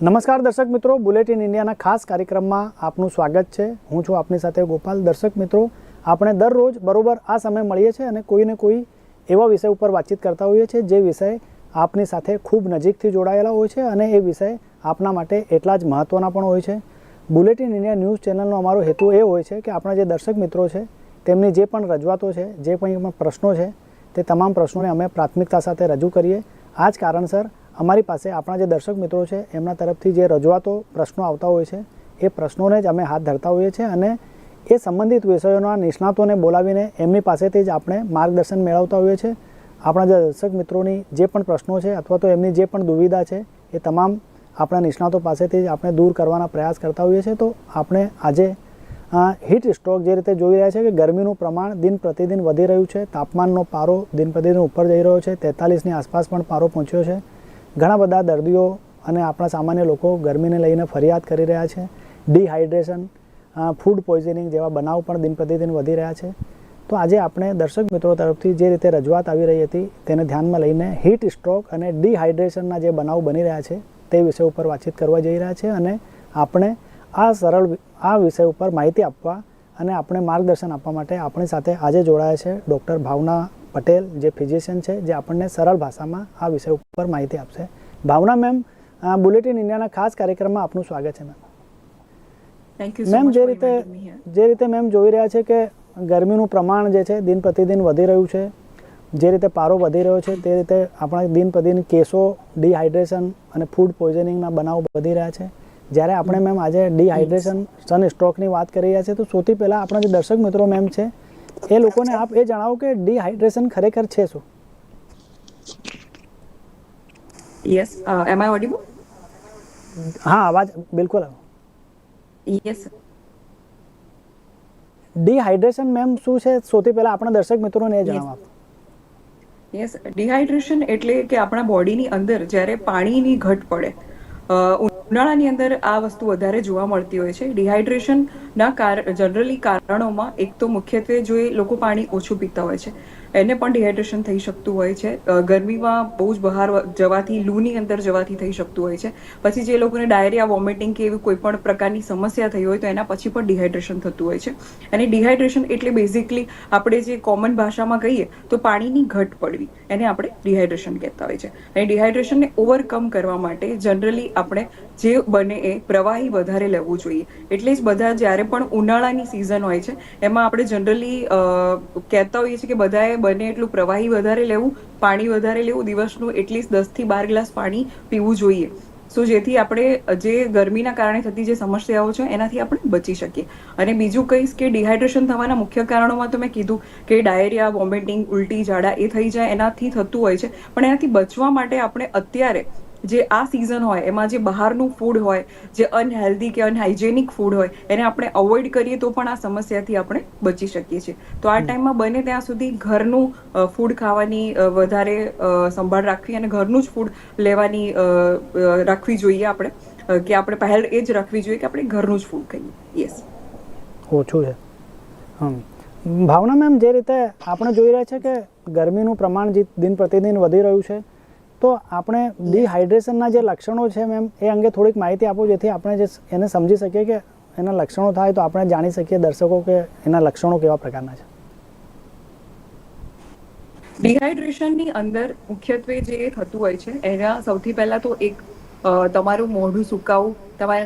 નમસ્કાર દર્શક મિત્રો, બુલેટિન ઇન્ડિયાના ખાસ કાર્યક્રમમાં આપનું સ્વાગત છે. હું છું આપની સાથે ગોપાલ. દર્શક મિત્રો, આપણે દરરોજ બરોબર આ સમય મળીએ છીએ અને કોઈને કોઈ એવા વિષય ઉપર વાતચીત કરતા હોઈએ છીએ જે વિષય આપની સાથે ખૂબ નજીકથી જોડાયેલા હોય છે અને એ વિષય આપના માટે એટલા જ મહત્ત્વના પણ હોય છે. બુલેટિન ઇન્ડિયા ન્યૂઝ ચેનલનો અમારો હેતુ એ હોય છે કે આપણા જે દર્શક મિત્રો છે, તેમની જે પણ રજૂઆતો છે, જે પણ પ્રશ્નો છે, તે તમામ પ્રશ્નોને અમે પ્રાથમિકતા સાથે રજૂ કરીએ. આ જ કારણસર અમારી પાસે આપણા જે દર્શક મિત્રો છે, એમના તરફથી જે રજૂઆતો, પ્રશ્નો આવતા હોય છે, એ પ્રશ્નોને જ અમે હાથ ધરતા હોઈએ છીએ અને એ સંબંધિત વિષયોના નિષ્ણાતોને બોલાવીને એમની પાસેથી જ આપણે માર્ગદર્શન મેળવતા હોઈએ છીએ. આપણા જે દર્શક મિત્રોની જે પણ પ્રશ્નો છે અથવા તો એમની જે પણ દુવિધા છે, એ તમામ આપણા નિષ્ણાતો પાસેથી જ આપણે દૂર કરવાના પ્રયાસ કરતા હોઈએ છીએ. તો આપણે આજે હીટ સ્ટ્રોક જે રીતે જોઈ રહ્યા છે કે ગરમીનું પ્રમાણ દિન પ્રતિદિન વધી રહ્યું છે, તાપમાનનો પારો દિન પ્રતિદિન ઉપર જઈ રહ્યો છે, તેતાલીસની આસપાસ પણ પારો પહોંચ્યો છે. ઘણા બધા દર્દીઓ અને આપણા સામાન્ય લોકો ગરમીને લઈને ફરિયાદ કરી રહ્યા છે. ડિહાઇડ્રેશન ફૂડ પોઈઝનિંગ જેવા બનાવ પણ દિન પ્રતિદિન વધી રહ્યા છે. તો આજે આપણે દર્શક મિત્રો તરફથી જે રીતે રજૂઆત આવી રહી હતી તેને ધ્યાનમાં લઈને હીટ સ્ટ્રોક અને ડિહાઇડ્રેશનના જે બનાવ બની રહ્યા છે તે વિષય ઉપર વાતચીત કરવા જઈ રહ્યા છે અને આપણે આ સરળ આ વિષય ઉપર માહિતી આપવા અને આપણે માર્ગદર્શન આપવા માટે આપણી સાથે આજે જોડાયા છે ડૉક્ટર ભાવના પટેલ જે ફિઝિશિયન છે જે આપણને સરળ ભાષામાં આ વિષય ઉપર માહિતી આપશે. ભાવના મેમ બુલેટિન ઇન્ડિયાના ખાસ કાર્યક્રમમાં આપનું સ્વાગત છે મેમ. મેમ જે રીતે જે રીતે મેમ જોઈ રહ્યા છે કે ગરમીનું પ્રમાણ જે છે દિન પ્રતિદિન વધી રહ્યું છે. જે રીતે પારો વધી રહ્યો છે તે રીતે આપણા દિન પ્રતિદિન કેસો ડિહાઇડ્રેશન અને ફૂડ પોઈઝનિંગના બનાવો વધી રહ્યા છે. જ્યારે આપણે મેમ આજે ડિહાઇડ્રેશન સન સ્ટ્રોકની વાત કરી રહ્યા છે તો સૌથી પહેલાં આપણા જે દર્શક મિત્રો મેમ છે એ લોકોને આપ એ જણાવો કે ડિહાઇડ્રેશન ખરેખર છે શું? યસ એમ આઈ ઓડિબલ હા અવાજ બિલકુલ આવો. યસ ડિહાઇડ્રેશન મેમ શું છે? સૌથી પહેલા આપણા દર્શક મિત્રોને એ જણાવો આપ. યસ ડિહાઇડ્રેશન એટલે કે આપણા બોડીની અંદર જ્યારે પાણીની ઘટ પડે ઉનાળાની અંદર આ વસ્તુ વધારે જોવા મળતી હોય છે. ડિહાઇડ્રેશનના કાર જનરલી કારણોમાં એક તો મુખ્યત્વે જો એ લોકો પાણી ઓછું પીતા હોય છે. એને પણ ડિહાઇડ્રેશન થઈ શકતું હોય છે. ગરમીમાં બહુ જ બહાર જવાથી, લૂની અંદર જવાથી થઈ શકતું હોય છે. પછી જે લોકોને ડાયરિયા વોમિટિંગ કે એવી કોઈ પણ પ્રકારની સમસ્યા થઈ હોય તો એના પછી પણ ડિહાઇડ્રેશન થતું હોય છે. અને ડિહાઇડ્રેશન એટલે બેઝિકલી આપણે જે કોમન ભાષામાં કહીએ તો પાણીની ઘટ પડવી. એને આપણે ડિહાઇડ્રેશન કહેતા હોય છે. અને ડિહાઇડ્રેશનને ઓવરકમ કરવા માટે જનરલી આપણે જે બને એ પ્રવાહી વધારે લેવું જોઈએ. એટલે જ બધા જ્યારે પણ ઉનાળાની સિઝન હોય છે, એમાં આપણે જનરલી કહેતા હોઈએ છીએ કે બધાએ બને એટલું પ્રવાહી વધારે લેવું, પાણી વધારે લેવું, દિવસનું એટલીસ્ટ દસથી બાર ગ્લાસ પાણી પીવું જોઈએ. સો જેથી આપણે જે ગરમીના કારણે થતી જે સમસ્યાઓ છે, એનાથી આપણે બચી શકીએ. અને બીજું કહીશ કે ડિહાઇડ્રેશન થવાના મુખ્ય કારણોમાં તો મેં કીધું કે ડાયરિયા, વોમિટિંગ, ઉલટી, ઝાડા એ થઈ જાય એનાથી થતું હોય છે. પણ એનાથી બચવા માટે આપણે અત્યારે જે આ સિઝન હોય એમાં જે બહારનું ફૂડ હોય જે અનહેલ્ધી કે અનહાઇજેનિક ફૂડ હોય એને આપણે અવોઇડ કરીએ તો પણ આ સમસ્યાથી આપણે બચી શકીએ છીએ. તો આ ટાઈમમાં બને ત્યાં સુધી ઘરનું ફૂડ ખાવાની વધારે સંભાળ રાખવી અને ઘરનું જ ફૂડ લેવાની રાખવી જોઈએ આપણે. કે આપણે પહેલ એ જ રાખવી જોઈએ કે આપણે ઘરનું જ ફૂડ ખાઈએ. યસ ઓછું છે. હમ. ભાવના મેમ જે રીતે આપણે જોઈ રહ્યા છે કે ગરમીનું પ્રમાણ જે દિન પ્રતિદિન વધી રહ્યું છે તો આપણે ડિહાઇડ્રેશનના જે લક્ષણો છે મેમ એ અંગે થોડીક માહિતી આપો જેથી આપણે જે એને સમજી શકીએ કે એના લક્ષણો થાય તો આપણે જાણી શકીએ દર્શકો કે એના લક્ષણો કેવા પ્રકારના છે. ડિહાઇડ્રેશનની અંદર મુખ્યત્વે જે થતું હોય છે એના સૌથી પહેલા તો એક તમારું મોઢું સુકાવું તમારે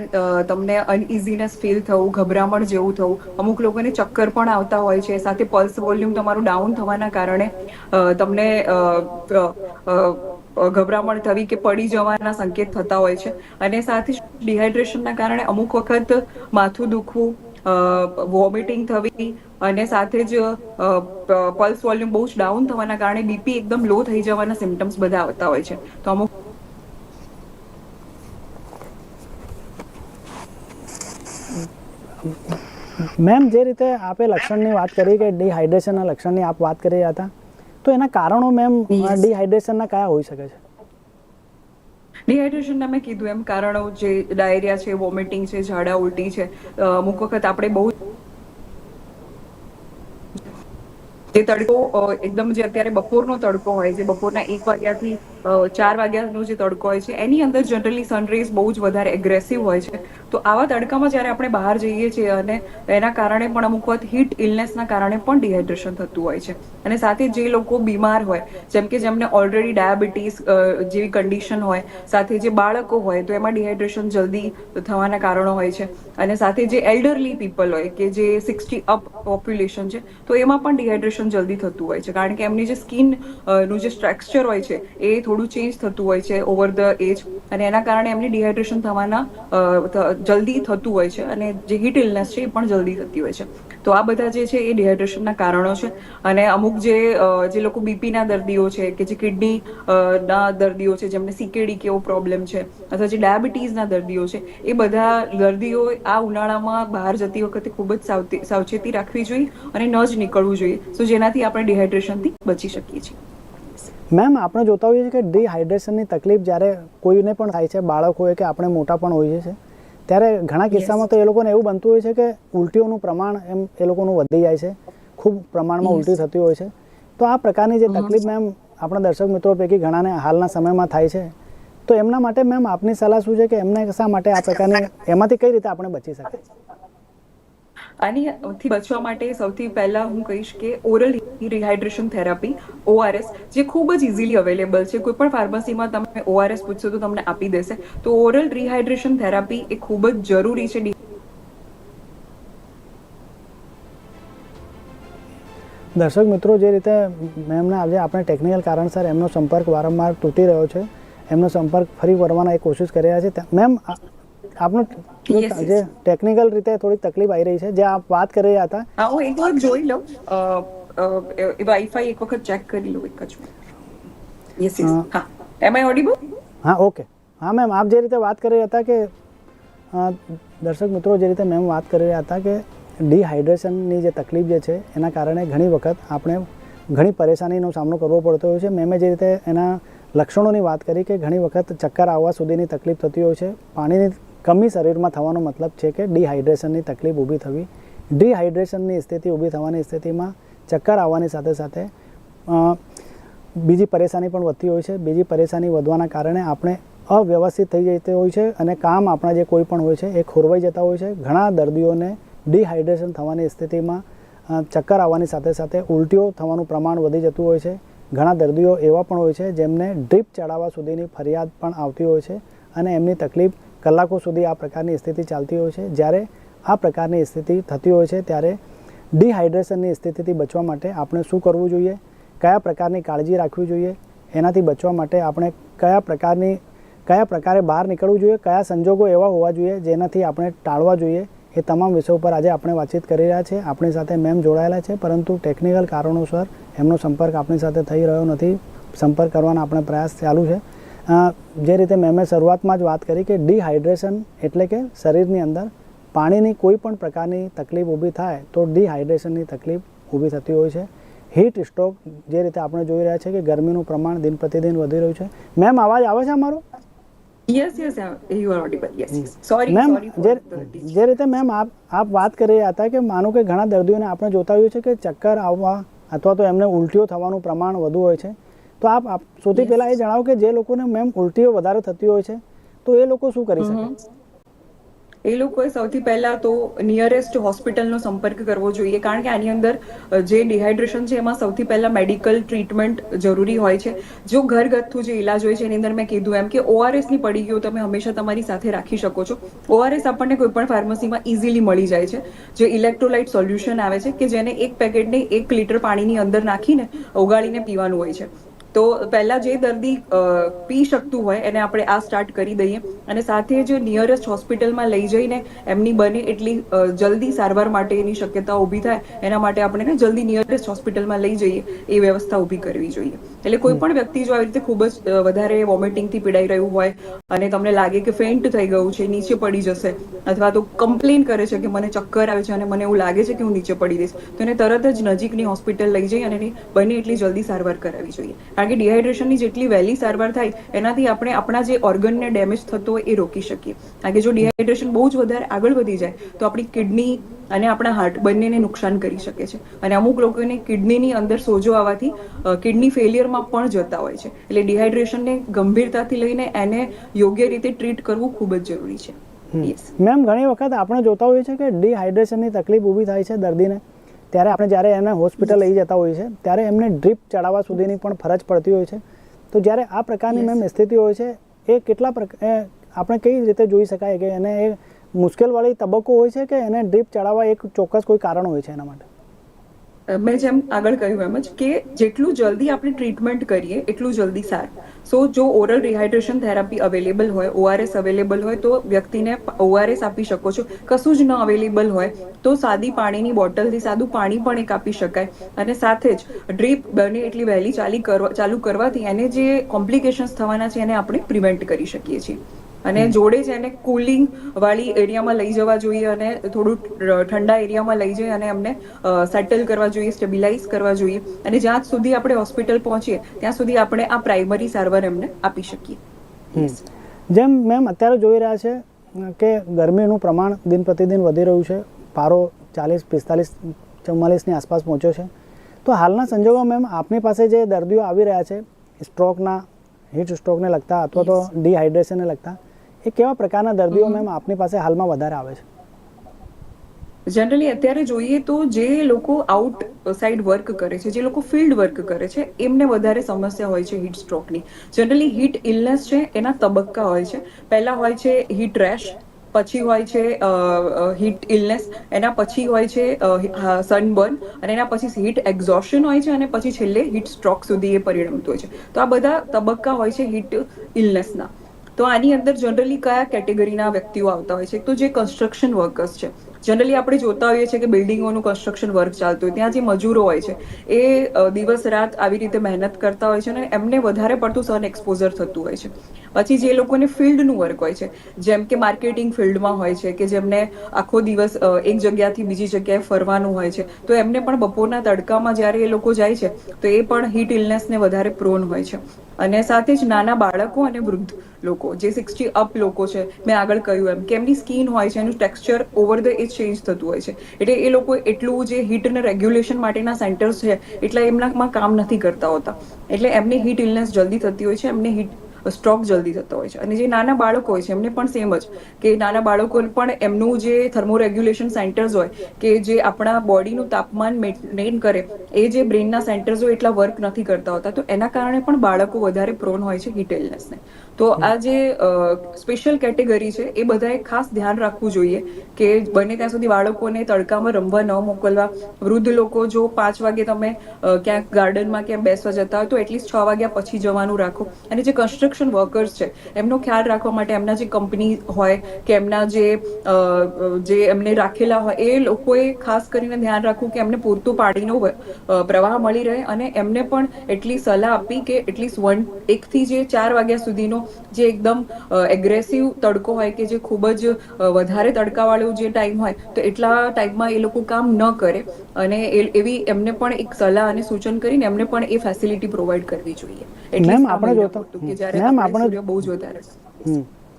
તમને અનઇઝીનેસ ફીલ થવું ગભરામણ જેવું થવું. અમુક લોકોને ચક્કર પણ આવતા હોય છે સાથે પલ્સ વોલ્યુમ તમારું ડાઉન થવાના કારણે તમને ગભરામણ થવી કે પડી જવાના સંકેત થતા હોય છે. અને સાથે ડિહાઇડ્રેશનના કારણે અમુક વખત માથું દુખવું વોમિટિંગ થવી અને સાથે જ પલ્સ વોલ્યુમ બહુ જ ડાઉન થવાના કારણે બીપી એકદમ લો થઈ જવાના સિમ્ટમ્સ બધા આવતા હોય છે. તો અમુક મેમ, જે રીતે આપે લક્ષણની વાત કરી કે ડિહાઇડ્રેશનના લક્ષણની આપ વાત કરી રહ્યા હતા? તો એના કારણો મેમ. ડિહાઇડ્રેશનના કયા હોઈ શકે છે ડિહાઇડ્રેશનના મેં કીધું એમ કારણો જે ડાયરિયા છે વોમિટિંગ છે ઝાડા ઉલટી છે અમુક વખત આપણે બહુ જે તડકો એકદમ જે અત્યારે બપોરનો તડકો હોય જે બપોરના એક વાગ્યાથી ચાર વાગ્યાનો જે તડકો હોય છે, એની અંદર જનરલી સનરેઝ બહુ જ વધારે એગ્રેસિવ હોય છે. તો આવા તડકામાં જ્યારે આપણે બહાર જઈએ છીએ અને એના કારણે પણ અમુક વખત હીટ ઇલનેસના કારણે પણ ડિહાઇડ્રેશન થતું હોય છે. અને સાથે જે લોકો બીમાર હોય, જેમ કે જેમને ઓલરેડી ડાયાબિટીસ જેવી કન્ડિશન હોય, સાથે જે બાળકો હોય, તો એમાં ડિહાઇડ્રેશન જલ્દી થવાના કારણો હોય છે. અને સાથે જે એલ્ડરલી પીપલ હોય, કે જે સિક્સટી અપ પોપ્યુલેશન છે, તો એમાં પણ ડિહાઇડ્રેશન જલ્દી થતું હોય છે. કારણ કે એમની જે સ્કિનનું જે સ્ટ્રક્ચર હોય છે, એ થોડું ચેન્જ થતું હોય છે ઓવર ધ એજ અને એના કારણે એમની ડિહાઇડ્રેશન થવાના જલ્દી થતું હોય છે અને જે હીટ ઇલનેસ છે એ પણ જલ્દી થતી હોય છે. તો આ બધા જે છે એ ડિહાઇડ્રેશનના કારણો છે અને અમુક જે જે લોકો બીપીના દર્દીઓ છે કે જે કિડની ના દર્દીઓ છે જેમને સીકેડી કેવો પ્રોબ્લેમ છે અથવા જે ડાયાબિટીસના દર્દીઓ છે એ બધા દર્દીઓ આ ઉનાળામાં બહાર જતી વખતે ખૂબ જ સાવચેતી રાખવી જોઈએ અને ન જ નીકળવું જોઈએ. સો જેનાથી આપણે ડિહાઇડ્રેશનથી બચી શકીએ છીએ. મેમ આપણે જોતા હોઈએ છીએ કે ડિહાઇડ્રેશનની તકલીફ જ્યારે કોઈને પણ થાય છે બાળક હોય કે આપણે મોટા પણ હોઈએ છીએ ત્યારે ઘણા કિસ્સામાં તો એ લોકોને એવું બનતું હોય છે કે ઉલટીઓનું પ્રમાણ એમ એ લોકોનું વધી જાય છે ખૂબ પ્રમાણમાં. ઉલટી થતી હોય છે. તો આ પ્રકારની જે તકલીફ મેમ આપણા દર્શક મિત્રો પૈકી ઘણાને હાલના સમયમાં થાય છે. તો એમના માટે મેમ આપની સલાહ શું છે કે એમને શા માટે આ પ્રકારની એમાંથી કઈ રીતે આપણે બચી શકાય આનીથી બચવા માટે સૌથી પહેલા હું કહીશ કે ઓરલ રિહાઇડ્રેશન થેરાપી ઓઆરએસ જે ખૂબ જ ઇઝીલી અવેલેબલ છે. કોઈ પણ ફાર્મસીમાં તમે ઓઆરએસ પૂછશો તો તમને આપી દેશે. તો ઓરલ રિહાઇડ્રેશન થેરાપી એ ખૂબ જ જરૂરી છે. દર્શક મિત્રો, જે રીતે મેમને આજે આપણે ટેકનિકલ કારણસર એમનો સંપર્ક વારંવાર તૂટી રહ્યો છે, એમનો સંપર્ક ફરી વરવાના એક કોશિશ કરી રહ્યા છે. મેમ આપનો. જે ટેકનિકલ રીતે થોડીક તકલીફ આવી રહી છે. જે આપ વાત કરી રહ્યા હતા. હા હું એક વાર જોઈ લઉં. વાઈફાઈ એક વખત ચેક કરી લઉં એક જ યસ. હા. એમ આઈ ઓડિબલ હા ઓકે. હા મેમ આપ જે રીતે વાત કરી રહ્યા હતા કે દર્શક મિત્રો જે રીતે મેમ વાત કરી રહ્યા હતા કે ડિહાઇડ્રેશનની જે તકલીફ જે છે એના કારણે ઘણી વખત આપણે ઘણી પરેશાનીનો સામનો કરવો પડતો હોય છે. મેમે જે રીતે એના લક્ષણોની વાત કરી કે ઘણી વખત ચક્કર આવવા સુધીની તકલીફ થતી હોય છે. પાણીની કમી શરીરમાં થવાનો મતલબ છે કે ડિહાઇડ્રેશનની તકલીફ ઊભી થવી. ડિહાઇડ્રેશનની સ્થિતિ ઊભી થવાની સ્થિતિમાં ચક્કર આવવાની સાથે સાથે બીજી પરેશાની પણ વધતી હોય છે. બીજી પરેશાની વધવાના કારણે આપણે અવ્યવસ્થિત થઈ જતી હોય છે અને કામ આપણા જે કોઈ પણ હોય છે એ ખોરવાઈ જતા હોય છે. ઘણા દર્દીઓને ડિહાઇડ્રેશન થવાની સ્થિતિમાં ચક્કર આવવાની સાથે સાથે ઉલટીઓ થવાનું પ્રમાણ વધી જતું હોય છે. ઘણા દર્દીઓ એવા પણ હોય છે જેમને ડ્રીપ ચડાવવા સુધીની ફરિયાદ પણ આવતી હોય છે અને એમની તકલીફ કલાકો સુધી આ પ્રકારની સ્થિતિ ચાલતી હોય છે. જ્યારે આ પ્રકારની સ્થિતિ થતી હોય છે, ત્યારે ડિહાઇડ્રેશનની સ્થિતિથી બચવા માટે આપણે શું કરવું જોઈએ? કયા પ્રકારની કાળજી રાખવી જોઈએ? એનાથી બચવા માટે આપણે કયા પ્રકારની, કયા પ્રકારે બહાર નીકળવું જોઈએ? કયા સંજોગો એવા હોવા જોઈએ જેનાથી આપણે ટાળવા જોઈએ? એ તમામ વિષયો પર આજે આપણે વાતચીત કરી રહ્યા છીએ. આપણી સાથે મેમ જોડાયેલા છે, પરંતુ ટેકનિકલ કારણોસર એમનો સંપર્ક આપણી સાથે થઈ રહ્યો નથી. સંપર્ક કરવાનો આપણે પ્રયાસ ચાલુ છે. જે રીતે મેમે શરૂઆતમાં જ વાત કરી કે ડિહાઇડ્રેશન એટલે કે શરીરની અંદર પાણીની કોઈ પણ પ્રકારની તકલીફ ઊભી થાય તો ડિહાઇડ્રેશનની તકલીફ ઊભી થતી હોય છે. હીટ સ્ટ્રોક જે રીતે આપણે જોઈ રહ્યા છે કે ગરમીનું પ્રમાણ દિન પ્રતિદિન વધી રહ્યું છે. મેમ અવાજ આવે છે અમારો? Yes yes you are audible yes sorry ma'am જે જે રીતે મેમ આપ આપ વાત કરી રહ્યા હતા કે માનો કે ઘણા દર્દીઓને આપણે જોતા હોઈએ છીએ કે ચક્કર આવવા અથવા તો એમને ઉલટીઓ થવાનું પ્રમાણ વધુ હોય છે. તો આપ આપ સૌથી પહેલાં એ જણાવો કે જે લોકોને મેમ ઉલટીઓ વધારે થતી હોય છે તો એ લોકો શું કરી શકે? એ લોકોએ સૌથી પહેલા તો નિયરેસ્ટ હોસ્પિટલનો સંપર્ક કરવો જોઈએ કારણ કે આની અંદર જે ડિહાઇડ્રેશન છે એમાં સૌથી પહેલા મેડિકલ ટ્રીટમેન્ટ જરૂરી હોય છે. જો ઘરગથ્થુ જે ઇલાજ હોય છે એની અંદર મેં કીધું એમ કે ઓઆરએસની ગયો તમે હંમેશા તમારી સાથે રાખી શકો છો. ઓઆરએસ આપણને કોઈ પણ ફાર્મસીમાં ઇઝીલી મળી જાય છે. જે ઇલેક્ટ્રોલાઇટ સોલ્યુશન આવે છે કે જેને એક પેકેટને એક લીટર પાણીની અંદર નાખીને ઓગાળીને પીવાનું હોય છે. તો પહેલા જે દર્દી પી શકતું હોય એને આપણે આ સ્ટાર્ટ કરી દઈએ અને સાથે જ નિયરેસ્ટ હોસ્પિટલમાં લઈ જઈને એમની બને એટલી જલ્દી સારવાર માટેની શક્યતા ઊભી થાય, એના માટે આપણે જલ્દી નિયરેસ્ટ હોસ્પિટલમાં લઈ જઈએ, એ વ્યવસ્થા ઊભી કરવી જોઈએ. એટલે કોઈ પણ વ્યક્તિ જો આવી રીતે ખૂબ જ વધારે વોમિટિંગથી પીડાઈ રહ્યું હોય અને તમને લાગે કે ફેન્ટ થઈ ગયું છે, નીચે પડી જશે અથવા તો કમ્પ્લેન કરે છે કે મને ચક્કર આવે છે અને મને એવું લાગે છે કે હું નીચે પડી દઈશ તો એને તરત જ નજીકની હોસ્પિટલ લઈ જઈ અને એની બને એટલી જલ્દી સારવાર કરાવવી જોઈએ. કારણ કે ડિહાઇડ્રેશનની જેટલી વહેલી સારવાર થાય એનાથી આપણે આપણા જે ઓર્ગનને ડેમેજ થતો હોય એ રોકી શકીએ. કારણ કે જો ડિહાઇડ્રેશન બહુ જ વધારે આગળ વધી જાય તો આપણી કિડની અને આપણા હાર્ટ બંનેને નુકસાન કરી શકે છે. અને અમુક લોકોને કિડનીની અંદર સોજો આવવાથી કિડની ફેલિયરમાં પણ જતા હોય છે. એટલે ડિહાઇડ્રેશનને ગંભીરતાથી લઈને એને યોગ્ય રીતે ટ્રીટ કરવું ખૂબ જ જરૂરી છે. મેમ ઘણી વખત આપણે જોતા હોઈએ છીએ કે ડિહાઇડ્રેશનની તકલીફ ઊભી થાય છે દર્દીને. ત્યારે આપણે જ્યારે એને હોસ્પિટલ લઈ જતા હોઈએ છીએ ત્યારે એમને ડ્રીપ ચડાવવા સુધીની પણ ફરજ પડતી હોય છે. તો જ્યારે આ પ્રકારની મેમ સ્થિતિ હોય છે એ કેટલા આપણે કઈ રીતે જોઈ શકાય કે એને એ મુશ્કેલવાળી તબક્કો હોય છે કે એને ડ્રીપ ચડાવવા એક ચોક્કસ કોઈ કારણ હોય છે એના માટે? મેં જેમ આગળ કહ્યું એમ જ કે જેટલું જલ્દી આપણે ટ્રીટમેન્ટ કરીએ, એટલું જલ્દી સારું. સો જો ઓરલ રિહાઇડ્રેશન થેરાપી અવેલેબલ હોય ઓઆરએસ અવેલેબલ હોય, તો વ્યક્તિને ઓઆરએસ આપી શકો છો. કશું જ ન અવેલેબલ હોય, તો સાદી પાણીની બોટલથી સાદું પાણી પણ એક આપી શકાય. અને સાથે જ ડ્રીપ બને એટલી વહેલી ચાલી કરવા, ચાલુ કરવાથી એને જે કોમ્પ્લિકેશન્સ થવાના છે, એને આપણે પ્રિવેન્ટ કરી શકીએ છીએ. અને જોડે જ એને કુલિંગ વાળી એરિયામાં લઈ જવા જોઈએ અને થોડું ઠંડા એરિયામાં લઈ જઈ અને એમને સેટલ કરવા જોઈએ સ્ટેબિલાઇઝ કરવા જોઈએ. અને જ્યાં સુધી આપણે હોસ્પિટલ પહોંચીએ ત્યાં સુધી આપણે આ પ્રાઇમરી સારવાર એમને આપી શકીએ. જેમ મેમ અત્યારે જોઈ રહ્યા છે કે ગરમીનું પ્રમાણ દિન પ્રતિદિન વધી રહ્યું છે. પારો ચાલીસ પિસ્તાલીસ ચુમ્માલીસની આસપાસ પહોંચ્યો છે. તો હાલના સંજોગોમાં મેમ આપની પાસે જે દર્દીઓ આવી રહ્યા છે સ્ટ્રોકના હીટ સ્ટ્રોકને લગતા અથવા તો ડિહાઇડ્રેશનને લગતા એ કેવા પ્રકારના દર્દીઓ મેમ આપની પાસે હાલમાં વધારે આવે છે? જનરલી અત્યારે જોઈએ તો જે લોકો આઉટ સાઇડ વર્ક કરે છે જે લોકો ફિલ્ડ વર્ક કરે છે એમને વધારે સમસ્યા હોય છે હીટ સ્ટ્રોકની જનરલી હીટ ઇલનેસ છે એના તબક્કા હોય છે. પહેલા હોય છે હીટ રેશ પછી હોય છે હીટ ઇલનેસ એના પછી હોય છે સનબર્ન અને એના પછી હીટ એક્ઝોશન હોય છે અને પછી છેલ્લે હીટ સ્ટ્રોક સુધી એ પરિણમતું હોય છે. તો આ બધા તબક્કા હોય છે હીટ ઇલનેસના તો આની અંદર જનરલી કયા કેટેગરીના વ્યક્તિઓ આવતા હોય છે? તો જે કન્સ્ટ્રક્શન વર્કર્સ છે. જનરલી આપણે જોતા હોઈએ છીએ કે બિલ્ડિંગોનું કન્સ્ટ્રક્શન વર્ક ચાલતું હોય. ત્યાં જે મજૂરો હોય છે, એ દિવસ રાત આવી રીતે મહેનત કરતા હોય છે અને એમને વધારે પડતું સન એક્સપોઝર થતું હોય છે. પછી જે લોકોને ફિલ્ડનું વર્ક હોય છે, જેમ કે માર્કેટિંગ ફિલ્ડમાં હોય છે, કે જેમને આખો દિવસ એક જગ્યાથી બીજી જગ્યાએ ફરવાનું હોય છે, તો એમને પણ બપોરના તડકામાં જ્યારે એ લોકો જાય છે, તો એ પણ હીટ ઇલનેસને વધારે પ્રોન હોય છે. અને સાથે જ નાના બાળકો અને વૃદ્ધ લોકો, જે સિક્સટી અપ લોકો છે, મેં આગળ કહ્યું એમ, કે એમની સ્કિન હોય છે, એનું texture over the age change થતું હોય છે. એટલે એ લોકો એટલું જે હીટને રેગ્યુલેશન માટેના સેન્ટર્સ છે, એટલા એમનામાં કામ નથી કરતા હોતા. એટલે એમને હીટ ઇલનેસ જલ્દી થતી હોય છે, એમને હીટ સ્ટ્રોક જલ્દી થતો હોય છે. અને જે નાના બાળકો હોય છે, એમને પણ સેમ જ. કે નાના બાળકો પણ એમનું જે થર્મો રેગ્યુલેશન સેન્ટર્સ હોય, કે જે આપણા બોડીનું તાપમાન મેન્ટેન કરે, એ જે બ્રેનના સેન્ટર્સ હોય એટલા વર્ક નથી કરતા હોતા. તો એના કારણે પણ બાળકો વધારે પ્રોન હોય છે હીટ ઇલનેસને તો આ જે સ્પેશિયલ કેટેગરી છે, એ બધાએ ખાસ ધ્યાન રાખવું જોઈએ કે બને ત્યાં સુધી બાળકોને તડકામાં રમવા ન મોકલવા. વૃદ્ધ લોકો જો પાંચ વાગે તમે ક્યાંક ગાર્ડનમાં ક્યાંક બેસવા જતા હોય, તો એટલીસ્ટ છ વાગ્યા પછી જવાનું રાખો. અને જે કન્સ્ટ્રક્શન વર્કર્સ છે. એમનો ખ્યાલ રાખવા માટે એમના જે કંપની હોય કે એમના જે જે એમને રાખેલા હોય એ લોકોએ ખાસ કરીને ધ્યાન રાખવું કે એમને પૂરતું પાણીનો પ્રવાહ મળી રહે અને એમને પણ એટલી સલાહ આપી કે એટલીસ્ટ વન એકથી જે ચાર વાગ્યા સુધીનો જે એકદમ એગ્રેસિવ તડકો હોય કે જે ખૂબ જ વધારે તડકાવાળો જે ટાઈમ હોય તો એટલા ટાઈમમાં એ લોકો કામ ન કરે અને એ- એવી એમને પણ એક સલાહ અને સૂચન કરીને એમને પણ એ ફેસિલિટી પ્રોવાઈડ કરવી જોઈએ. આ આપણે જોતા- કે જ્યારે મેમ, આપણે બહુ જ વધારે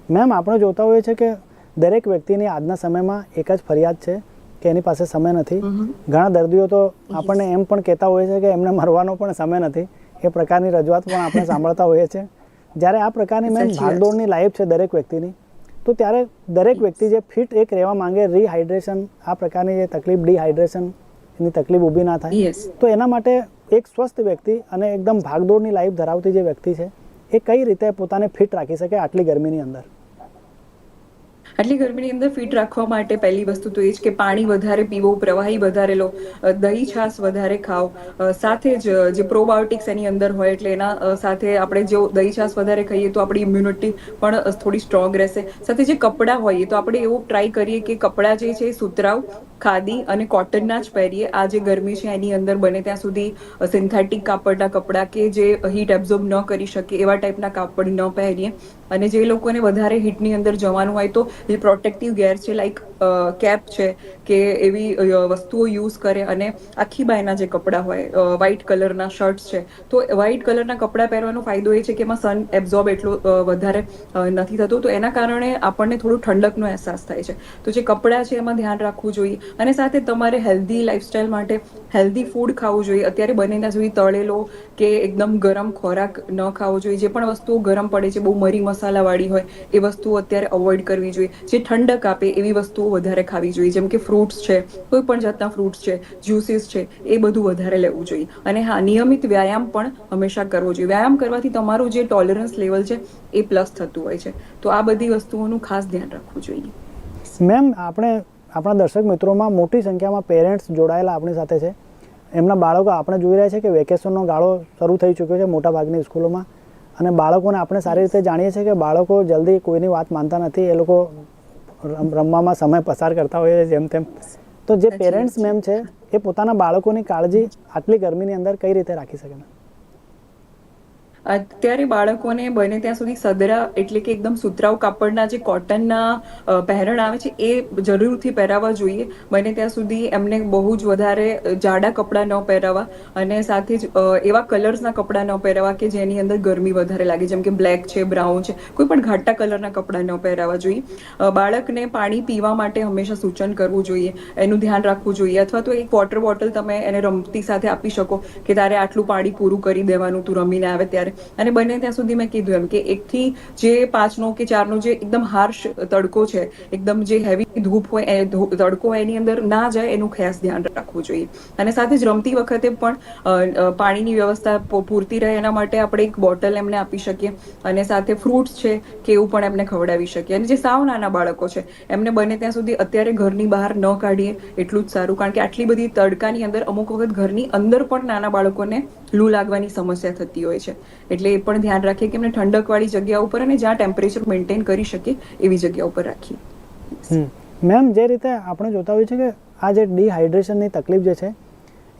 મેમ આપણે જોતા હોઈએ છીએ કે દરેક વ્યક્તિની આજના સમયમાં એક જ ફરિયાદ છે કે એની પાસે સમય નથી. ઘણા દર્દીઓ તો આપણને એમ પણ કહેતા હોય છે કે એમને મરવાનો પણ સમય નથી. એ પ્રકારની રજૂઆત પણ આપણે સાંભળતા હોઈએ છીએ જ્યારે આ પ્રકારની મેમ ભાગદોડની લાઈફ છે દરેક વ્યક્તિની તો ત્યારે દરેક વ્યક્તિ જે ફિટ એક રહેવા માંગે રિહાઇડ્રેશન આ પ્રકારની જે તકલીફ ડિહાઇડ્રેશન એની તકલીફ ઊભી ના થાય તો એના માટે એક સ્વસ્થ વ્યક્તિ અને એકદમ ભાગદોડની લાઈફ ધરાવતી જે વ્યક્તિ છે એ કઈ રીતે પોતાને ફિટ રાખી શકે આટલી ગરમીની અંદર? આટલી ગરમીની અંદર ફિટ રાખવા માટે પહેલી વસ્તુ તો એ જ કે પાણી વધારે પીવો, પ્રવાહી વધારે લો દહીં છાશ વધારે ખાઓ. સાથે જ, જે પ્રોબાયોટિક્સ એની અંદર હોય એટલે એના સાથે આપણે જો દહીં છાશ વધારે ખાઈએ તો આપણી ઇમ્યુનિટી પણ થોડી સ્ટ્રોંગ રહેશે. સાથે જે કપડાં હોય તો આપણે એવું ટ્રાય કરીએ કે કપડાં જે છે એ સુતરાઉ, ખાદી અને કોટનના જ પહેરીએ. આ જે ગરમી છે એની અંદર બને ત્યાં સુધી સિન્થેટિક કાપડના કપડાં કે જે હીટ એબ્ઝોર્બ ન કરી શકે એવા ટાઈપના કાપડ ન પહેરીએ. અને જે લોકોને વધારે હીટની અંદર જવાનું હોય તો જે પ્રોટેક્ટિવ ગેર છે લાઈક કેપ છે કે એવી વસ્તુઓ યુઝ કરે અને આખી બાયના જે કપડાં હોય વ્હાઇટ કલરના શર્ટ્સ છે, તો વ્હાઇટ કલરના કપડાં પહેરવાનો ફાયદો એ છે કે એમાં સન એબ્ઝોર્બ એટલો વધારે નથી થતો. તો એના કારણે આપણને થોડું ઠંડકનો અહેસાસ થાય છે. તો જે કપડાં છે એમાં ધ્યાન રાખવું જોઈએ અને સાથે તમારે હેલ્ધી લાઇફસ્ટાઈલ માટે હેલ્ધી ફૂડ ખાવું જોઈએ. અત્યારે બને ત્યાં સુધી તળેલો કે એકદમ ગરમ ખોરાક ન ખાવો જોઈએ. જે પણ વસ્તુઓ ગરમ પડે છે, બહુ મરી મસાલાવાળી હોય, એ વસ્તુઓ અત્યારે અવોઇડ કરવી જોઈએ. જે ઠંડક આપે એવી વસ્તુઓ વધારે ખાવી જોઈએ. જેમ કે ફ્રૂટ્સ છે કોઈ પણ જાતના ફ્રૂટ્સ છે જ્યુસીસ છે એ બધું વધારે લેવું જોઈએ. અને હા નિયમિત વ્યાયામ પણ હંમેશા કરવો જોઈએ. વ્યાયામ કરવાથી તમારું જે ટોલરન્સ લેવલ છે એ પ્લસ થતું હોય છે. તો આ બધી વસ્તુઓનું ખાસ ધ્યાન રાખવું જોઈએ. મેમ આપણે આપણા દર્શક મિત્રોમાં મોટી સંખ્યામાં પેરેન્ટ્સ જોડાયેલા આપણી સાથે છે. એમના બાળકો આપણે જોઈ રહ્યા છે કે વેકેશનનો ગાળો શરૂ થઈ ચૂક્યો છે મોટાભાગની સ્કૂલોમાં. અને બાળકોને આપણે સારી રીતે જાણીએ છીએ કે બાળકો જલ્દી કોઈની વાત માનતા નથી. એ લોકો રમવામાં સમય પસાર કરતા હોઈએ જેમ તેમ. તો જે પેરેન્ટ્સ મેમ છે. એ પોતાના બાળકોની કાળજી આટલી ગરમીની અંદર કઈ રીતે રાખી શકે અત્યારે બાળકોને બને ત્યાં સુધી સદરા એટલે કે એકદમ સુતરાઉ કાપડના જે કોટનના પહેરણ આવે છે એ જરૂરથી પહેરાવવા જોઈએ. બને ત્યાં સુધી એમને બહુ જ વધારે જાડા કપડાં ન પહેરાવવા અને સાથે જ એવા કલર્સના કપડાં ન પહેરાવા કે જેની અંદર ગરમી વધારે લાગે. જેમ કે બ્લેક છે બ્રાઉન છે, કોઈ પણ ઘાટા કલરના કપડાં ન પહેરાવા જોઈએ. બાળકને પાણી પીવા માટે હંમેશા સૂચન કરવું જોઈએ. એનું ધ્યાન રાખવું જોઈએ. અથવા તો એક વોટર બોટલ તમે એને રમતી સાથે આપી શકો કે તારે આટલું પાણી પૂરું કરી દેવાનું, તું રમીને આવે ત્યારે. અને બને ત્યાં સુધી મેં કીધું એમ કે એકથી જે પાંચનો કે ચારનો જે એકદમ હાર્શ તડકો છે, એકદમ જે હેવી ધૂપ હોય, એ તડકો એની અંદર ના જાય એનું ખાસ ધ્યાન રાખવું જોઈએ. અને સાથે જ રમતી વખતે પણ પાણીની વ્યવસ્થા પૂરતી રહે એના માટે આપણે એક બોટલ એમને આપી શકીએ અને સાથે ફ્રૂટ્સ છે કે એવું પણ એમને ખવડાવી શકીએ. અને જે સાવ નાના બાળકો છે, એમને બને ત્યાં સુધી અત્યારે ઘરની બહાર ન કાઢીએ એટલું જ સારું. કારણ કે આટલી બધી તડકાની અંદર અમુક વખત ઘરની અંદર પણ નાના બાળકોને લૂ લાગવાની સમસ્યા થતી હોય છે. એટલે એ પણ ધ્યાન રાખીએ કે એમને ઠંડકવાળી જગ્યા ઉપર અને જ્યાં ટેમ્પરેચર મેન્ટેન કરી શકીએ એવી જગ્યા ઉપર રાખીએ. મેમ જે રીતે આપણે જોતા હોઈએ છીએ કે આ જે ડિહાઇડ્રેશનની તકલીફ જે છે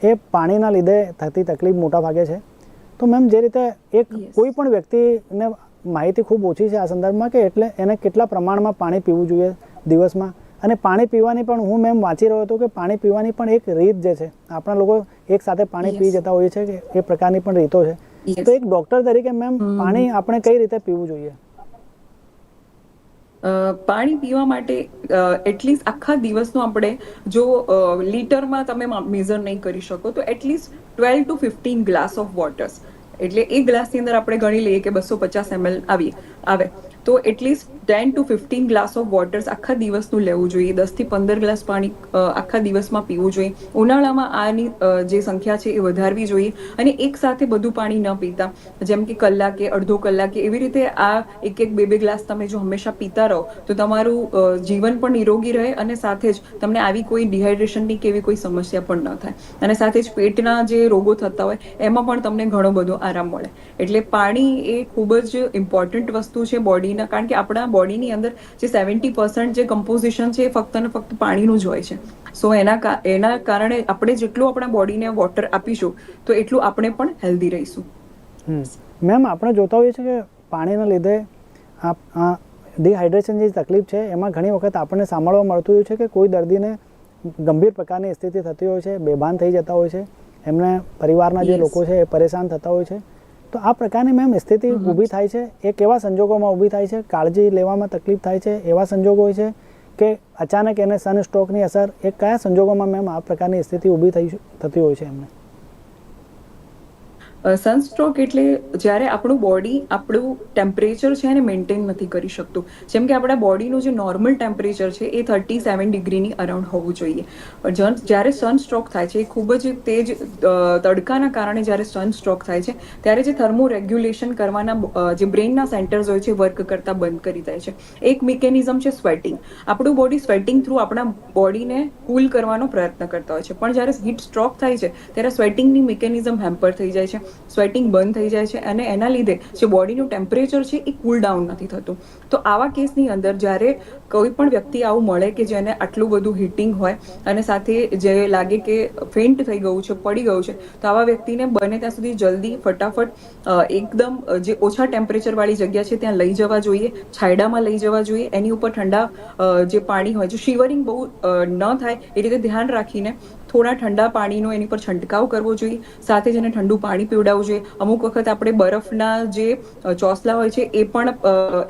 એ પાણીના લીધે થતી તકલીફ મોટા ભાગે છે. તો મેમ જે રીતે એક કોઈ પણ વ્યક્તિને માહિતી ખૂબ ઓછી છે આ સંદર્ભમાં કે એટલે એને કેટલા પ્રમાણમાં પાણી પીવું જોઈએ દિવસમાં? અને પાણી પીવાની પણ હું મેમ વાંચી રહ્યો હતો કે પાણી પીવાની પણ એક રીત જે છે આપણા લોકો એક સાથે પાણી પી જતા હોઈએ છે કે એ પ્રકારની પણ રીતો છે. તો એક ડોક્ટર તરીકે મેમ પાણી આપણે કઈ રીતે પીવું જોઈએ? અ, પાણી પીવા માટે એટલીસ્ટ આખા દિવસનો આપણે જો લીટરમાં તમે મેઝર નહીં કરી શકો તો at least twelve to fifteen glass of waters એટલે એક ગ્લાસની અંદર આપણે ગણી લઈએ કે બસો પચાસ એમએલ આવી આવે. તો at least ten to fifteen glass of waters આખા દિવસનું લેવું જોઈએ. દસથી પંદર ગ્લાસ પાણી આખા દિવસમાં પીવું જોઈએ. ઉનાળામાં આની જે સંખ્યા છે એ વધારવી જોઈએ અને એક સાથે બધું પાણી ન પીતા. જેમ કે કલાકે, અડધો કલાકે એવી રીતે આ એક એક બે બે ગ્લાસ તમે જો હંમેશા પીતા રહો, તો તમારું જીવન પણ નિરોગી રહે અને સાથે જ તમને આવી કોઈ ડિહાઇડ્રેશનની કે એવી કોઈ સમસ્યા પણ ન થાય. અને સાથે જ પેટના જે રોગો થતા હોય, એમાં પણ તમને ઘણો બધો આરામ મળે. એટલે પાણી એ ખૂબ જ ઇમ્પોર્ટન્ટ વસ્તુ છે બોડીના કારણ કે આપણા બોડીની અંદર જે સેવન્ટી પર્સન્ટ જે કમ્પોઝિશન છે એ ફક્ત ને ફક્ત પાણીનું જ હોય છે. સો એના એના કારણે આપણે જેટલું આપણા બોડીને વોટર આપીશું તો એટલું આપણે પણ હેલ્ધી રહીશું. મેમ આપણે જોતા હોઈએ છીએ કે પાણીના લીધે આ ડિહાઇડ્રેશન જે તકલીફ છે એમાં ઘણી વખત આપણને સાંભળવા મળતું હોય છે કે કોઈ દર્દીને ગંભીર પ્રકારની સ્થિતિ થતી હોય છે બેભાન થઈ જતા હોય છે એમને પરિવારના જે લોકો છે એ પરેશાન થતા હોય છે. તો આ પ્રકારની મેમ સ્થિતિ ઊભી થાય છે એ કેવા સંજોગોમાં ઊભી થાય છે કાળજી લેવામાં તકલીફ થાય છે એવા સંજોગો હોય છે કે અચાનક એને સન સ્ટ્રોકની અસર એ કયા સંજોગોમાં મેમ આ પ્રકારની સ્થિતિ ઊભી થઈ થતી હોય છે એમને? સનસ્ટ્રોક એટલે જ્યારે આપણું બોડી આપણું ટેમ્પરેચર છે એને મેન્ટેન નથી કરી શકતું. જેમ કે આપણા બોડીનું જે નોર્મલ ટેમ્પરેચર છે એ થર્ટી સેવન ડિગ્રીની અરાઉન્ડ હોવું જોઈએ. પણ જ્યારે સનસ્ટ્રોક થાય છે એ ખૂબ જ તેજ તડકાના કારણે જ્યારે સનસ્ટ્રોક થાય છે, ત્યારે જે થર્મો રેગ્યુલેશન કરવાના જે બ્રેઇનના સેન્ટર્સ હોય છે વર્ક કરતા બંધ કરી દે છે. એક મિકેનિઝમ છે સ્વેટિંગ આપણું બોડી સ્વેટિંગ થ્રુ આપણા બોડીને કૂલ કરવાનો પ્રયત્ન કરતા હોય છે. પણ જ્યારે હીટ સ્ટ્રોક થાય છે, ત્યારે સ્વેટિંગની મિકેનિઝમ હેમ્પર થઈ જાય છે. સ્વેટિંગ બંધ થઈ જાય છે અને એના લીધે જે બોડીનું ટેમ્પરેચર છે એ કુલ ડાઉન નથી થતું. તો આવા કેસની અંદર જ્યારે કોઈ પણ વ્યક્તિ આવું મળે કે જેને આટલું બધું હીટિંગ હોય અને સાથે જે લાગે કે ફેન્ટ થઈ ગયું છે, પડી ગયું છે, તો આવા વ્યક્તિને બને ત્યાં સુધી જલ્દી ફટાફટ એકદમ જે ઓછા ટેમ્પરેચરવાળી જગ્યા છે ત્યાં લઈ જવા જોઈએ, છાયડામાં લઈ જવા જોઈએ, એની ઉપર ઠંડા જે પાણી હોય છે શિવરિંગ બહુ ન થાય એ રીતે ધ્યાન રાખીને થોડા ઠંડા પાણીનો એની પર છંટકાવ કરવો જોઈએ, સાથે જેને ઠંડુ પાણી પીવડાવવું જોઈએ. અમુક વખત આપણે બરફના જે ચોસલા હોય છે, એ પણ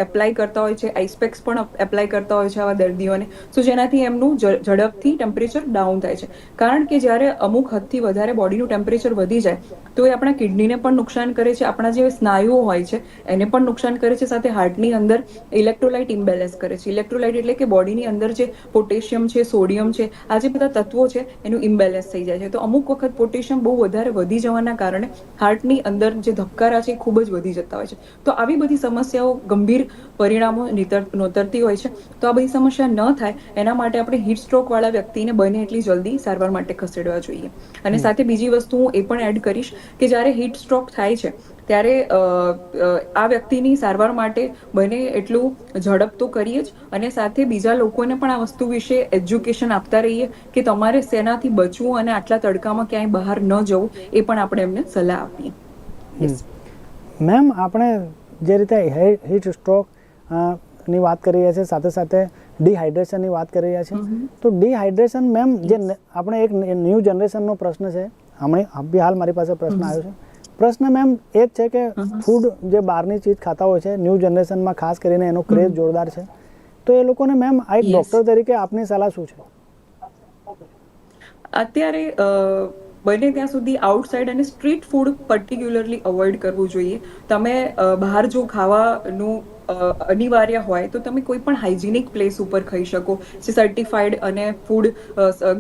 એપ્લાય કરતા હોય છે. આઈસપેક્સ પણ એપ્લાય કરતા હોય છે આવા દર્દીઓને. સો જેનાથી એમનું ઝડપથી ટેમ્પરેચર ડાઉન થાય છે. કારણ કે જ્યારે અમુક હદથી વધારે બોડીનું ટેમ્પરેચર વધી જાય, તો એ આપણા કિડનીને પણ નુકસાન કરે છે. આપણા જે સ્નાયુઓ હોય છે, એને પણ નુકસાન કરે છે. સાથે હાર્ટની અંદર ઇલેક્ટ્રોલાઇટ ઇમ્બેલેન્સ કરે છે. ઇલેક્ટ્રોલાઇટ એટલે કે બોડીની અંદર જે પોટેશિયમ છે સોડિયમ છે, આ જે બધા તત્વો છે, એનું ઇમ્બેલેન્સ થઈ જાય છે. તો અમુક વખત પોટેશિયમ બહુ વધારે વધી જવાના કારણે હાર્ટની અંદર જે ધબકારા છે એ ખૂબ જ વધી જતા હોય છે. તો આવી બધી સમસ્યાઓ ગંભીર પરિણામો નીતર- નોતરતી હોય છે. તો આ બધી સમસ્યા ન થાય એના માટે આપણે હીટ સ્ટ્રોક વાળા વ્યક્તિને બને એટલી જલ્દી સારવાર માટે ખસેડવા જોઈએ. અને સાથે બીજી વસ્તુ હું એ પણ એડ કરીશ કે જ્યારે હીટ સ્ટ્રોક થાય છે ત્યારે આ વ્યક્તિની સારવાર માટે બને એટલું ઝડપ તો કરીએ જ અને સાથે બીજા લોકોને પણ આ વસ્તુ વિશે એજ્યુકેશન આપતા રહીએ કે તમારે શેનાથી બચવું અને આટલા તડકામાં ક્યાંય બહાર ન જવું એ પણ આપણે એમને સલાહ આપીએ. મેમ આપણે જે રીતે હીટ સ્ટ્રોકની વાત કરી રહ્યા છીએ સાથે સાથે ડિહાઇડ્રેશનની વાત કરી રહ્યા છીએ તો ડિહાઇડ્રેશન મેમ જે આપણે એક ન્યૂ જનરેશનનો પ્રશ્ન છે હમણાં અભી હાલ મારી પાસે પ્રશ્ન આવ્યો છે. પ્રશ્ન મેમ એ જ છે કે ફૂડ જે બહારની ચીજ ખાતા હોય છે ન્યૂ જનરેશનમાં ખાસ કરીને એનો ક્રેઝ જોરદાર છે. તો એ લોકોને મેમ આ એક ડોક્ટર તરીકે આપની સલાહ શું છે? અત્યારે બને ત્યાં સુધી આઉટસાઇડ અને સ્ટ્રીટ ફૂડ પર્ટિક્યુલરલી અવોઇડ કરવું જોઈએ. તમે બહાર જો ખાવાનું અનિવાર્ય હોય તો તમે કોઈ પણ હાઇજીનિક પ્લેસ ઉપર ખાઈ શકો. જે સર્ટિફાઈડ અને ફૂડ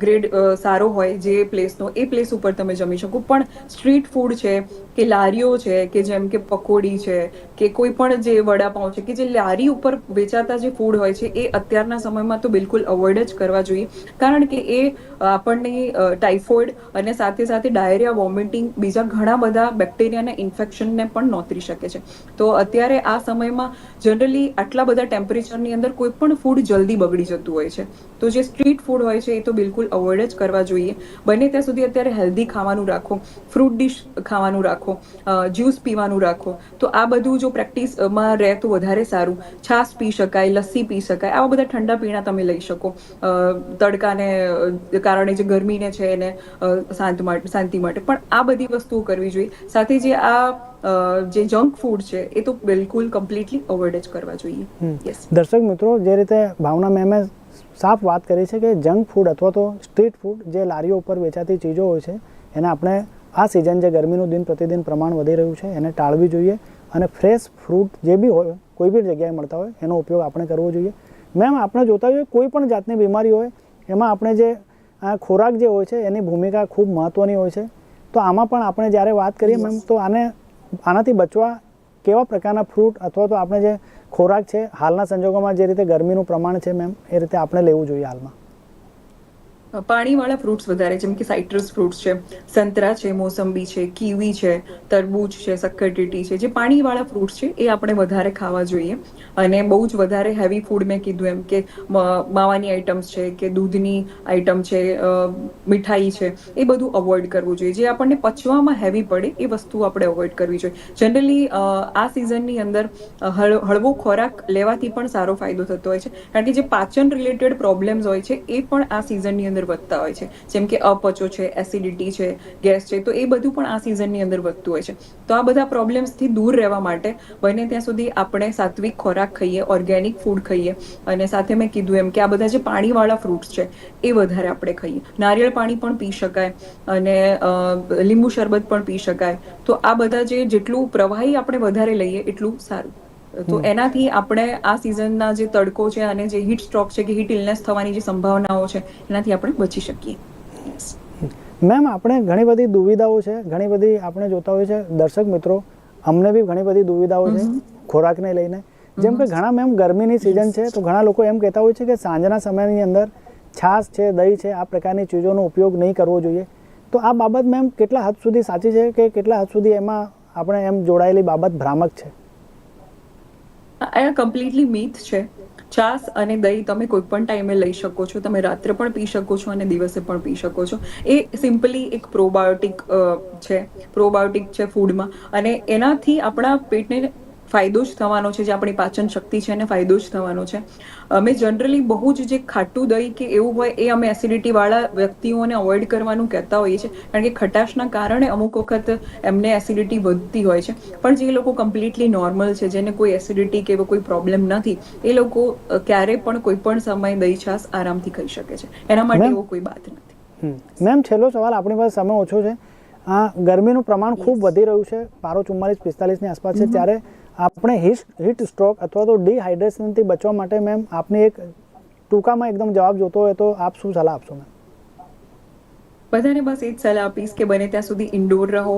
ગ્રેડ સારો હોય જે પ્લેસનો એ પ્લેસ ઉપર તમે જમી શકો. પણ સ્ટ્રીટ ફૂડ છે કે લારીઓ છે કે જેમ કે પકોડી છે કે કોઈ પણ જે વડાપાઉં છે કે જે લારી ઉપર વેચાતા જે ફૂડ હોય છે એ અત્યારના સમયમાં તો બિલકુલ અવોઇડ જ કરવા જોઈએ. કારણ કે એ આપણને ટાઇફોઇડ અને સાથે સાથે ડાયરિયા વોમિટિંગ બીજા ઘણા બધા બેક્ટેરિયાના ઇન્ફેક્શનને પણ નોતરી શકે છે. તો અત્યારે આ સમયમાં જનરલી આટલા બધા ટેમ્પરેચરની અંદર કોઈ પણ ફૂડ જલ્દી બગડી જતું હોય છે. તો જે સ્ટ્રીટ ફૂડ હોય છે, એ તો બિલકુલ અવોઇડ જ કરવા જોઈએ. બને ત્યાં સુધી અત્યારે હેલ્ધી ખાવાનું રાખો ફ્રૂટ ડીશ ખાવાનું રાખો જ્યુસ પીવાનું રાખો. તો આ બધું જો પ્રેક્ટિસમાં રહે તો વધારે સારું. છાશ પી શકાય, લસ્સી પી શકાય, આવા બધા ઠંડા પીણા તમે લઈ શકો. તડકાને કારણે જે ગરમીને છે એને શાંત શાંતિ માટે. પણ આ બધી વસ્તુઓ કરવી જોઈએ. સાથે જે આ જે જંક ફૂડ છે એ તો બિલકુલ કમ્પ્લીટલી અવોઇડ જ કરવા જોઈએ. યસ દર્શક મિત્રો જે રીતે ભાવના મેમે સાફ વાત કરી છે કે જંક ફૂડ અથવા તો સ્ટ્રીટ ફૂડ જે લારીઓ ઉપર વેચાતી ચીજો હોય છે એને આપણે આ સિઝન જે ગરમીનું દિન પ્રતિદિન પ્રમાણ વધી રહ્યું છે એને ટાળવી જોઈએ અને ફ્રેશ ફ્રૂટ જે બી હોય કોઈ બી જગ્યાએ મળતા હોય એનો ઉપયોગ આપણે કરવો જોઈએ. મેમ આપણે જોતા હોઈએ કોઈ પણ જાતની બીમારી હોય એમાં આપણે જે આ ખોરાક જે હોય છે એની ભૂમિકા ખૂબ મહત્ત્વની હોય છે. તો આમાં પણ આપણે જ્યારે વાત કરીએ મેમ તો આને આનાથી બચવા કેવા પ્રકારના ફ્રૂટ અથવા તો આપણે જે ખોરાક છે, હાલના સંજોગોમાં જે રીતે ગરમીનું પ્રમાણ છે મેમ એ રીતે આપણે લેવું જોઈએ હાલમાં. પાણીવાળા ફ્રૂટ્સ વધારે, જેમ કે સાઇટ્રસ ફ્રૂટ્સ છે, સંતરા છે, મોસંબી છે, કીવી છે, તરબૂચ છે સક્કરટેટી છે, જે પાણીવાળા ફ્રૂટ્સ છે, એ આપણે વધારે ખાવા જોઈએ. અને બહુ જ વધારે હેવી ફૂડ મેં કીધું એમ કે માવાની આઇટમ્સ છે, કે દૂધની આઇટમ છે મીઠાઈ છે, એ બધું અવોઇડ કરવું જોઈએ. જે આપણને પચવામાં હેવી પડે, એ વસ્તુ આપણે અવોઇડ કરવી જોઈએ. જનરલી આ સિઝનની અંદર હળ- હળવો ખોરાક લેવાથી પણ સારો ફાયદો થતો હોય છે. કારણ કે જે પાચન રિલેટેડ પ્રોબ્લેમ્સ હોય છે, એ પણ આ સિઝનની અંદર વધતા હોય છે. જેમ કે અપચો છે એસિડિટી છે ગેસ છે, તો એ બધું પણ આ સિઝનની અંદર વધતું હોય છે. તો આ બધા પ્રોબ્લેમ્સથી દૂર રહેવા માટે બને ત્યાં સુધી આપણે સાત્વિક ખોરાક ખાઈએ ઓર્ગેનિક ફૂડ ખાઈએ. અને સાથે મેં કીધું એમ કે આ બધા જે પાણીવાળા ફ્રૂટ્સ છે, એ વધારે આપણે ખાઈએ. નારિયેળ પાણી પણ પી શકાય અને લીંબુ શરબત પણ પી શકાય. તો આ બધા જે જેટલું પ્રવાહી આપણે વધારે લઈએ, એટલું સારું. તો એનાથી આપણે આ સિઝનના જે તડકો છે અને જે હીટ સ્ટ્રોક છે કે હીટ ઇલનેસ થવાની જે સંભાવનાઓ છે એનાથી આપણે બચી શકીએ. મેમ આપણે ઘણી બધી દુવિધાઓ છે. ઘણી બધી આપણે જોતા હોઈએ છે દર્શક મિત્રો અમને બી ઘણી બધી દુવિધાઓ છે ખોરાકને લઈને. જેમ કે ઘણા મેમ ગરમીની સિઝન છે તો ઘણા લોકો એમ કહેતા હોય છે કે સાંજના સમયની અંદર છાશ છે દહીં છે આ પ્રકારની ચીજોનો ઉપયોગ નહીં કરવો જોઈએ. તો આ બાબત મેમ કેટલા હદ સુધી સાચી છે કે કેટલા હદ સુધી એમાં આપણે એમ જોડાયેલી બાબત ભ્રામક છે? આ કમ્પ્લીટલી મીથ છે. છાસ અને દહીં તમે કોઈ પણ ટાઈમે લઈ શકો છો. તમે રાત્રે પણ પી શકો છો અને દિવસે પણ પી શકો છો. એ સિમ્પલી એક પ્રોબાયોટિક છે. પ્રોબાયોટિક છે ફૂડમાં અને એનાથી આપણા પેટને ફાયદો જ થવાનો છે જે આપણી પાચન શક્તિ છે એને ફાયદો જ થવાનો છે. અમે જનરલી બહુ જ જે ખાટું દહીં કે એવું હોય એ અમે એસિડિટી વાળા વ્યક્તિઓને અવોઇડ કરવાનું કહેતા હોઈએ છીએ. કારણ કે ખટાશના કારણે અમુક વખત એમને એસિડિટી વધતી હોય છે. પણ જે લોકો કમ્પ્લીટલી નોર્મલ છે જેને કોઈ એસિડિટી કે એવો કોઈ પ્રોબ્લેમ નથી એ લોકો ક્યારે પણ કોઈ પણ સમય દહીં છાસ આરામથી ખાઈ શકે છે. એના માટે એવો કોઈ બાત નથી. મેમ છેલ્લો સવાલ આપણી પાસે સમય ઓછો છે. આ ગરમીનું પ્રમાણ ખૂબ વધી રહ્યું છે. પારો ચુમ્માલીસ પિસ્તાલીસની આસપાસ છે. ત્યારે આપણે હીટ હીટ સ્ટ્રોક અથવા તો ડિહાઇડ્રેશનથી બચવા માટે મેમ આપને એક ટૂંકામાં એકદમ જવાબ જોતો હોય તો આપ શું સલાહ આપશો મેમ? બધાને બસ એ જ સલાહ આપીશ કે બને ત્યાં સુધી ઇન્ડોર રહો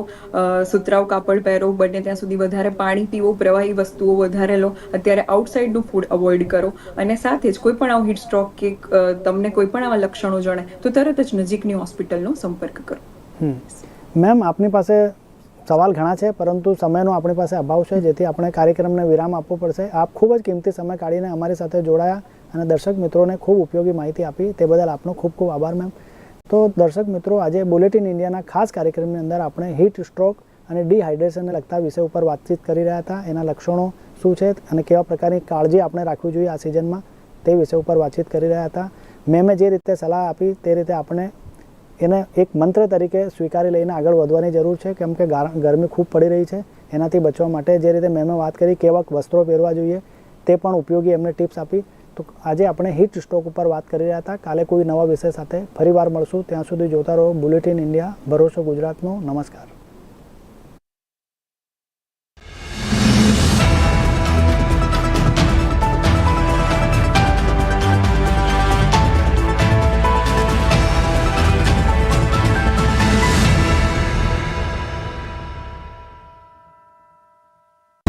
સુતરાઉ કાપડ પહેરો બને ત્યાં સુધી વધારે પાણી પીવો પ્રવાહી વસ્તુઓ વધારે લો અત્યારે આઉટસાઇડનું ફૂડ અવોઇડ કરો. અને સાથે જ કોઈ પણ આવું હીટ સ્ટ્રોક કે તમને કોઈ પણ આવા લક્ષણો જણાય તો તરત જ નજીકની હોસ્પિટલનો સંપર્ક કરો. મેમ આપની પાસે સવાલ ઘણા છે, પરંતુ સમયનો આપણી પાસે અભાવ છે, જેથી આપણે કાર્યક્રમને વિરામ આપવો પડશે. આપ ખૂબ જ કિંમતી સમય કાઢીને અમારી સાથે જોડાયા અને દર્શક મિત્રોને ખૂબ ઉપયોગી માહિતી આપી. તે બદલ આપનો ખૂબ ખૂબ આભાર, મેમ. તો દર્શક મિત્રો, આજે બુલેટિન ઇન્ડિયાના ખાસ કાર્યક્રમની અંદર આપણે હીટ સ્ટ્રોક અને ડિહાઇડ્રેશનને લગતા વિષય ઉપર વાતચીત કરી રહ્યા હતા. એના લક્ષણો શું છે અને કેવા પ્રકારની કાળજી આપણે રાખવી જોઈએ આ સિઝનમાં, તે વિષય ઉપર વાતચીત કરી રહ્યા હતા. મેમે જે રીતે સલાહ આપી, તે રીતે આપણે એને એક મંત્ર તરીકે સ્વીકારી લઈને આગળ વધવાની જરૂર છે. કેમ કે ગાર- ગરમી ખૂબ પડી રહી છે. એનાથી બચવા માટે જે રીતે મેમે વાત કરી કેવા વસ્ત્રો પહેરવા જોઈએ, તે પણ ઉપયોગી એમને ટિપ્સ આપી. તો આજે આપણે હીટ સ્ટ્રોક ઉપર વાત કરી રહ્યા હતા. કાલે કોઈ નવા વિષય સાથે ફરીવાર મળશું. ત્યાં સુધી જોતા રહો બુલેટિન ઇન્ડિયા, ભરોસો ગુજરાતનો. નમસ્કાર.